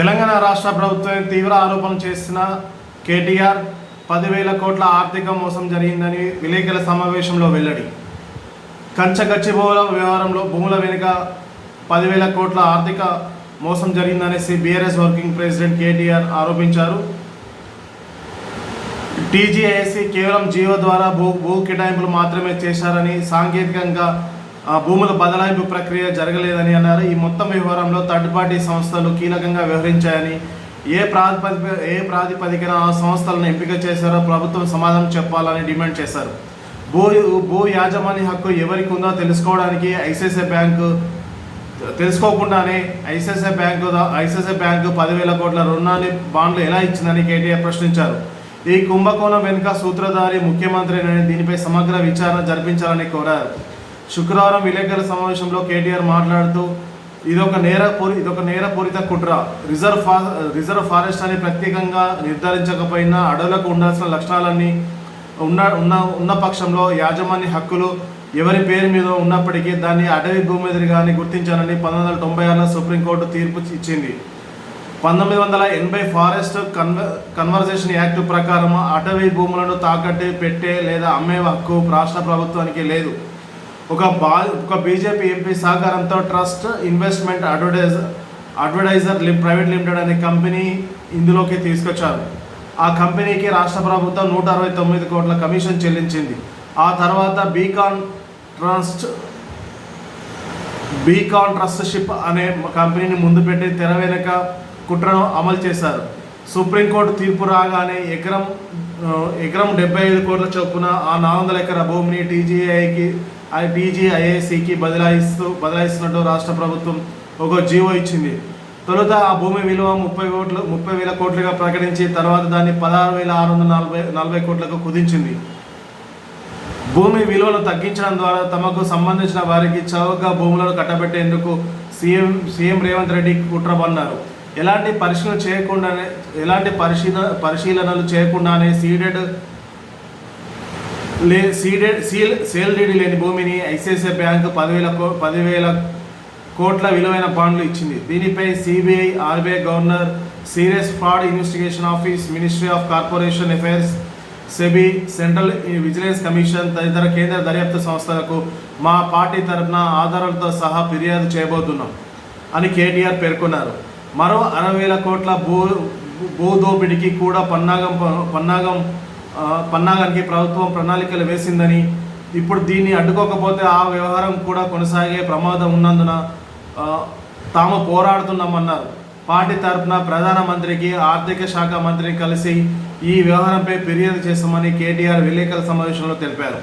తెలంగాణ రాష్ట్ర ప్రభుత్వం తీవ్ర ఆరోపణలు చేసిన కేటీఆర్ పదివేల కోట్ల ఆర్థిక మోసం జరిగిందని విలేకరుల సమావేశంలో వెల్లడి. కంచగచ్చిబోల వ్యవహారంలో భూముల వెనుక పదివేల కోట్ల ఆర్థిక మోసం జరిగిందనేసి బీఆర్ఎస్ వర్కింగ్ ప్రెసిడెంట్ కేటీఆర్ ఆరోపించారు. టీజీఐఎస్సీ కేవలం జియో ద్వారా భూ భూ కేటాయింపులు మాత్రమే చేశారని సాంకేతికంగా భూముల బదలాయింపు ప్రక్రియ జరగలేదని అన్నారు. ఈ మొత్తం వ్యవహారంలో థర్డ్ పార్టీ సంస్థలు కీలకంగా వ్యవహరించాయని ఏ ప్రాతిపదిక ఏ ప్రాతిపదికన ఆ సంస్థలను ఎంపిక చేశారో ప్రభుత్వం సమాధానం చెప్పాలని డిమాండ్ చేశారు. భూ భూ యాజమాన్య హక్కు ఎవరికి ఉందో తెలుసుకోవడానికి ఐసిఐసిఐ బ్యాంకు తెలుసుకోకుండానే ఐసిఐసిఐ బ్యాంకు దా- ఐసిఐసిఐ బ్యాంకు పదివేల కోట్ల రుణాన్ని బాండ్లు ఎలా ఇచ్చిందని కేటీఆర్ ప్రశ్నించారు. ఈ కుంభకోణం వెనుక సూత్రధారి ముఖ్యమంత్రిని దీనిపై సమగ్ర విచారణ జరిపించాలని కోరారు. శుక్రవారం విలేకరుల సమావేశంలో కేటీఆర్ మాట్లాడుతూ ఇదొక నేరపూరి ఇదొక నేరపూరిత కుట్ర. రిజర్వ్ ఫా రిజర్వ్ ఫారెస్ట్ అని ప్రత్యేకంగా నిర్ధారించకపోయినా అడవులకు ఉండాల్సిన లక్షణాలన్నీ ఉన్న ఉన్న ఉన్న పక్షంలో యాజమాన్య హక్కులు ఎవరి పేరు మీద ఉన్నప్పటికీ దాన్ని అటవీ భూమిదిరిగాని గుర్తించాలని పంతొమ్మిది వందల తొంభై ఆరులో సుప్రీంకోర్టు తీర్పు ఇచ్చింది. పంతొమ్మిది వందల ఎనభై ఫారెస్ట్ కన్వ కన్వర్జేషన్ యాక్ట్ ప్రకారం అటవీ భూములను తాకట్టు పెట్టే లేదా అమ్మే హక్కు రాష్ట్ర ప్రభుత్వానికి లేదు. ఒక బా ఒక బీజేపీ ఎంపీ సహకారంతో ట్రస్ట్ ఇన్వెస్ట్మెంట్ అడ్వర్టైజ్ అడ్వర్టైజర్ లిమ్ ప్రైవేట్ లిమిటెడ్ అనే కంపెనీ ఇందులోకి తీసుకొచ్చారు. ఆ కంపెనీకి రాష్ట్ర ప్రభుత్వం నూట అరవై తొమ్మిది కోట్ల కమిషన్ చెల్లించింది. ఆ తర్వాత బీకాన్ ట్రస్ట్ బీకాన్ ట్రస్ట్షిప్ అనే కంపెనీని ముందు పెట్టి తెర వెనుక కుట్రను అమలు చేశారు. సుప్రీంకోర్టు తీర్పు రాగానే ఎకరం ఎకరం డెబ్బై ఐదు కోట్ల చొప్పున ఆ నాలుగు వందల ఎకర భూమిని టీజీఐకి టీజీఐఏసీకి బదలాయిస్తూ బదలాయిస్తున్నట్టు రాష్ట్ర ప్రభుత్వం ఒక జీవో ఇచ్చింది. తొలుత ఆ భూమి విలువ ముప్పై కోట్లు ముప్పై వేల కోట్లుగా ప్రకటించి తర్వాత దాన్ని పదహారు వేల ఆరు వందల నలభై నలభై కోట్లకు కుదించింది. భూమి విలువను తగ్గించడం ద్వారా తమకు సంబంధించిన వారికి చౌకగా భూములను కట్టబెట్టేందుకు సీఎం సీఎం రేవంత్ రెడ్డి కుట్రబన్నారు ఎలాంటి పరిశీలన చేయకుండానే ఎలాంటి పరిశీలన పరిశీలనలు చేయకుండానే సీడెడ్ లే సీడెడ్ సీల్ సేల్ డీడీ లేని భూమిని ఐసిఐసిఐ బ్యాంకు పదివేల కో పదివేల కోట్ల విలువైన బాండ్లు ఇచ్చింది. దీనిపై CBI RBI governor serious fraud investigation office ministry of corporation affairs SEBI central vigilance commission తదితర కేంద్ర దర్యాప్తు సంస్థలకు మా పార్టీ తరఫున ఆధారాలతో సహా ఫిర్యాదు చేయబోతున్నాం అని కేటీఆర్ పేర్కొన్నారు. మరో అరవై వేల కోట్ల భూ భూదోపిడికి కూడా పన్నాగం పన్నాగం పన్నాగానికి ప్రభుత్వం ప్రణాళికలు వేసిందని ఇప్పుడు దీన్ని అడ్డుకోకపోతే ఆ వ్యవహారం కూడా కొనసాగే ప్రమాదం ఉన్నందున తాము పోరాడుతున్నామన్నారు. పార్టీ తరపున ప్రధానమంత్రికి ఆర్థిక శాఖ మంత్రిని కలిసి ఈ వ్యవహారంపై ఫిర్యాదు చేస్తామని కేటీఆర్ విలేకరుల సమావేశంలో తెలిపారు.